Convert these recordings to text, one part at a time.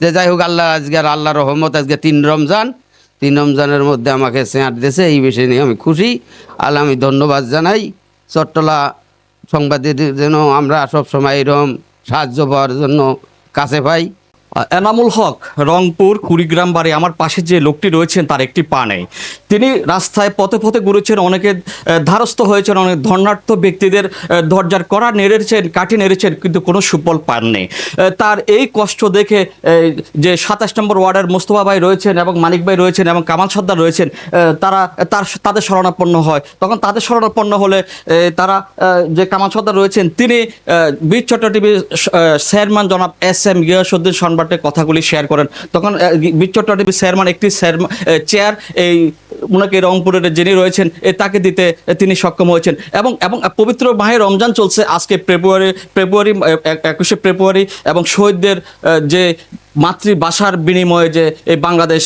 যে যাই হোক, আল্লাহ আজকে আর আল্লাহ রহমত, আজকে তিন রমজান। তিন রমজানের মধ্যে আমাকে স্যাঁট দিয়েছে, এই বিষয় নিয়ে আমি খুশি। আর আমি ধন্যবাদ জানাই। চট্টলা সংবাদীদের যেন আমরা সবসময় এরম সাহায্য পাওয়ার জন্য কাছে পাই। এনামুল হক রংপুর কুড়িগ্রাম বাড়ি আমার পাশে যে লোকটি রয়েছেন তার একটি পা নেই। তিনি রাস্তায় পথে পথে ঘুরেছেন অনেকে ধারস্থ হয়েছেন অনেক ধর্নাঢ্য ব্যক্তিদের আহ, দরজার কড়া নেড়েছেন কাঠি নেড়েছেন কিন্তু কোনো সুফল পাননি। তার এই কষ্ট দেখে যে সাতাশ নম্বর ওয়ার্ডের মোস্তফা ভাই রয়েছেন এবং মানিক ভাই রয়েছেন এবং কামাল সর্দার রয়েছেন তারা তার তাদের শরণাপন্ন হয়। তখন তাদের শরণাপন্ন হলে তারা যে কামাল সর্দার রয়েছেন তিনি বীর চট্ট টিভির চেয়ারম্যান জনাব এস এম গিয়াসুদ্দিন সংবাদে কথাগুলি শেয়ার করেন। তখন চট্ট মানে চেয়ারম্যান একটি চেয়ার এই ওনাকে রংপুরের যিনি রয়েছেন, এ তাকে দিতে তিনি সক্ষম হয়েছেন। এবং এবং পবিত্র মাহে রমজান চলছে আজকে ফেব্রুয়ারি ফেব্রুয়ারি একুশে ফেব্রুয়ারি, এবং শহীদদের যে মাতৃভাষার বিনিময়ে যে এই বাংলাদেশ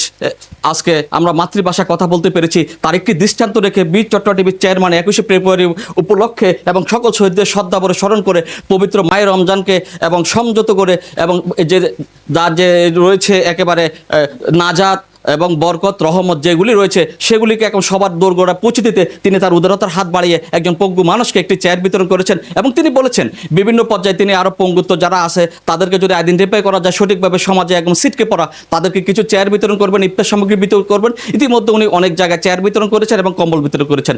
আজকে আমরা মাতৃভাষা কথা বলতে পেরেছি, তার একটি দৃষ্টান্ত রেখে বীর চট্ট টিভির চেয়ারম্যান একুশে ফেব্রুয়ারি উপলক্ষে এবং সকল শহীদদের শ্রদ্ধাভরে স্মরণ করে পবিত্র মায়ের রমজানকে এবং সংযত করে এবং যে যার যে রয়েছে একেবারে নাজাত এবং বরকত, রহমত যেগুলি রয়েছে, সেগুলিকে এখন সবার দোরগোড়া পৌঁছে দিতে তিনি তার উদারতার হাত বাড়িয়ে একজন পঙ্গু মানুষকে একটি চেয়ার বিতরণ করেছেন। এবং তিনি বলেছেন, বিভিন্ন পর্যায়ে তিনি আরও পঙ্গুত্ব যারা আছে, তাদেরকে যদি আইডেন্টিফাই করা যায় সঠিকভাবে সমাজে একদম সিটকে পড়া, তাদেরকে কিছু চেয়ার বিতরণ করবেন, ইফতার সামগ্রী বিতরণ করবেন। ইতিমধ্যে উনি অনেক জায়গায় চেয়ার বিতরণ করেছেন এবং কম্বল বিতরণ করেছেন।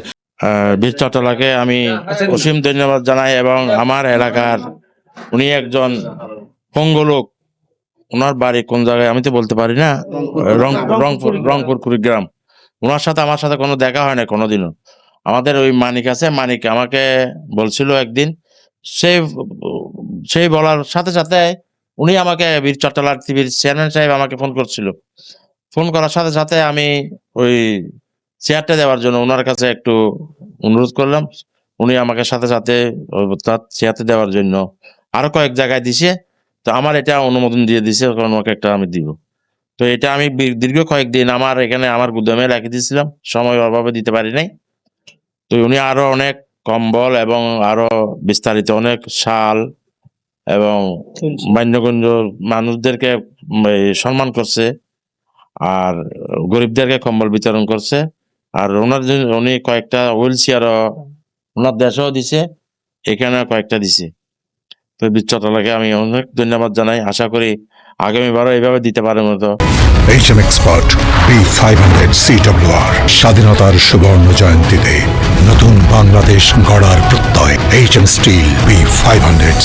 বীর চট্টলাকে আমি অসীম ধন্যবাদ জানাই এবং আমার এলাকার উনি একজন পঙ্গু লোক। ওনার বাড়ি কোন জায়গায় আমি তো বলতে পারি না? রংপুর। রংপুর কুড়িগ্রাম ওনার সাথে আমার সাথে কোনো দেখা হয় না কোনোদিনও। আমাদের ওই মানিক আছে মানিক আমাকে বলছিল একদিন সেই সেই বলার সাথে সাথে উনি আমাকে বীর চট্টলার টিভির চেয়ারম্যান সাহেব আমাকে ফোন করছিল। ফোন করার সাথে সাথে আমি ওই চেয়ারটা দেওয়ার জন্য ওনার কাছে একটু অনুরোধ করলাম। উনি আমাকে সাথে সাথে ওই তার চেয়ারটা দেওয়ার জন্য আরও কয়েক জায়গায় দিছে। তো আমার এটা অনুমোদন দিয়ে দিছে কারণ ওকে একটা আমি দিব। তো এটা আমি দীর্ঘ কয়েকদিন আমার এখানে আমার গুদামে রেখে দিয়েছিলাম সময় অভাবে দিতে পারি নাই। তো উনি আরও অনেক কম্বল এবং আরও বিস্তারিত অনেক শাল এবং মান্যগঞ্জ মানুষদেরকে সম্মান করছে আর গরিবদেরকে কম্বল বিতরণ করছে আর ওনার জন্য উনি কয়েকটা হুইল চেয়ারও ওনার দেশেও দিছে এখানে কয়েকটা দিছে। তো বিচ্ছতলাকে আমি অনেক ধন্যবাদ জানাই। আশা করি আগামীবারও এইভাবে দিতে পারে মতো H M expert B five hundred CWR স্বাধীনতার সুবর্ণ জয়ন্তীতে নতুন বাংলাদেশ গড়ার প্রত্যয় H M steel B five hundred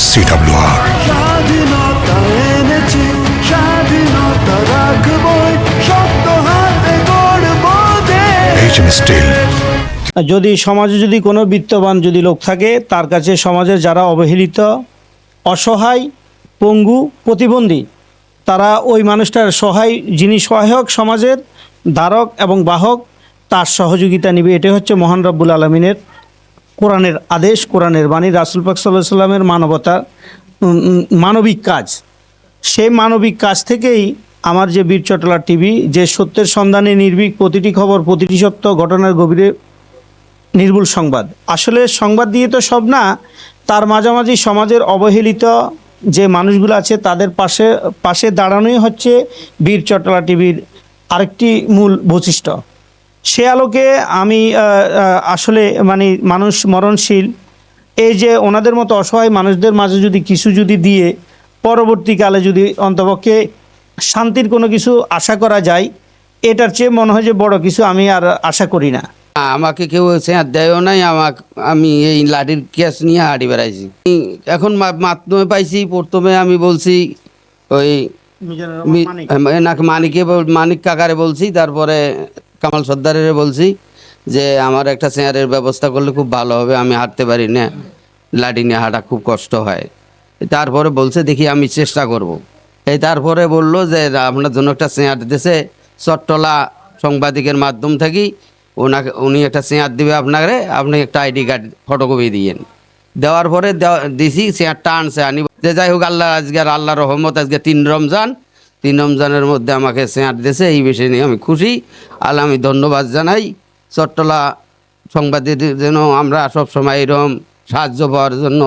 গড়ব দেশ। এইচ এম স্টিল যদি সমাজে যদি কোনো বিত্তবান যদি লোক থাকে তার কাছে সমাজের যারা অবহেলিত অসহায়, পঙ্গু, প্রতিবন্ধী। তারা ওই মানুষটার সহায় যিনি সহায়ক সমাজের ধারক এবং বাহক, তার সহযোগিতা নিবে। এটাই হচ্ছে মহান রব্বুল আলমিনের কোরআনের আদেশ, কোরআনের বাণী। রাসুল পাক সাল্লাহ সাল্লামের মানবতা মানবিক কাজ। সেই মানবিক কাজ থেকেই আমার যে বীর চটলা টিভি, যে সত্যের সন্ধানে নির্ভীক প্রতিটি খবর, প্রতিটি সত্য ঘটনার গভীরে নির্ভুল সংবাদ। আসলে সংবাদ দিয়ে তো সব না তার মাঝামাঝি সমাজের অবহেলিত যে মানুষগুলো আছে, তাদের পাশে পাশে দাঁড়ানোই হচ্ছে বীর চট্টলা টিভির আরেকটি মূল বৈশিষ্ট্য। সে আলোকে আমি আসলে মানে মানুষ মরণশীল। এই যে ওনাদের মতো অসহায় মানুষদের মাঝে যদি কিছু যদি দিয়ে পরবর্তীকালে যদি অন্তপক্ষে শান্তির কোনো কিছু আশা করা যায়, এটার চেয়ে মনে হয় যে বড় কিছু আমি আর আশা করি না। আমাকে কেউ সেঁয়ার দেয়ও নাই আমাকে আমি এই লাঠির কেস নিয়ে হাঁটি বেড়াইছি। এখন মাধ্যমে পাইছি প্রথমে আমি বলছি ওই এনাকে মানিকে মানিক কাকারে বলছি তারপরে কামাল সর্দারের বলছি যে আমার একটা চেয়ারের ব্যবস্থা করলে খুব ভালো হবে আমি হাঁটতে পারি না লাঠি নিয়ে হাঁটা খুব কষ্ট হয়। তারপরে বলছে দেখি আমি চেষ্টা করব। এই তারপরে বলল যে আপনার জন্য একটা চেয়ার দিতেছে চট্টলা সাংবাদিকের মাধ্যম থেকে ওনাকে, উনি একটা চেয়ার দিবে আপনাকে, আপনি একটা আইডি কার্ড ফটোকপি দিয়েন দেওয়ার পরে দিছি, চেয়ারটা আনছে আনি যে যাই হোক, আল্লাহ আজকে, আল্লাহ রহমত, আজকে তিন রমজান। তিন রমজানের মধ্যে আমাকে চেয়ার দিয়েছে, এই বিষয় নিয়ে আমি খুশি। আর আমি ধন্যবাদ জানাই। চট্টলা সংবাদীদের যেন আমরা সবসময় এরম সাহায্য পাওয়ার জন্য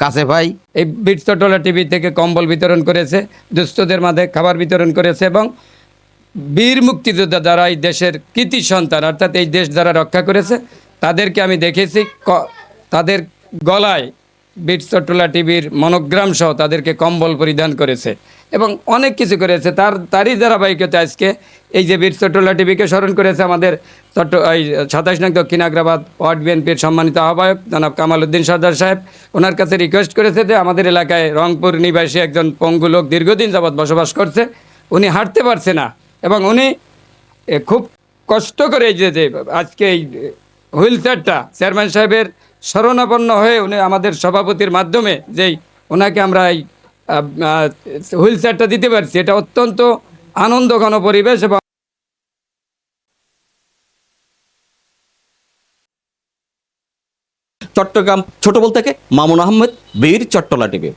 কাছে পাই। এই বীরচটলা টিভি থেকে কম্বল বিতরণ করেছে, দুস্থদের মাঝে খাবার বিতরণ করেছে এবং বীর মুক্তিযোদ্ধা যারা এই দেশের কৃতি সন্তান, অর্থাৎ এই দেশ যারা রক্ষা করেছে, তাদেরকে আমি দেখেছি তাদের গলায় বীরচট্টলা টিভির মনোগ্রাম সহ তাদেরকে কম্বল পরিধান করেছে এবং অনেক কিছু করেছে। তার, তারই ধারাবাহিকতা আজকে এই যে বীরচট্টলা টিভিকে স্মরণ করেছে আমাদের চট্ট, এই সাতাশ নং দক্ষিণ আগ্রাবাদ ওয়ার্ড বিএনপির সম্মানিত আহ্বায়ক জনাব কামাল উদ্দিন সর্দার সাহেব। ওনার কাছে রিকোয়েস্ট করেছে যে আমাদের এলাকায় রংপুর নিবাসী একজন পঙ্গু লোক দীর্ঘদিন যাবৎ বসবাস করছে, উনি হাঁটতে পারছে না। এবং উনি খুব কষ্ট করে যে যে, আজকে এই হুইল চেয়ারটা চেয়ারম্যান সাহেবের শরণাপন্ন হয়ে উনি আমাদের সভাপতির মাধ্যমে যেই ওনাকে আমরা এই হুইল চেয়ারটা দিতে পারছি, এটা অত্যন্ত আনন্দঘন পরিবেশ এবং চট্টগ্রাম ছোটবল থেকে মামুন আহমেদ, বীর চট্টলা টিভি।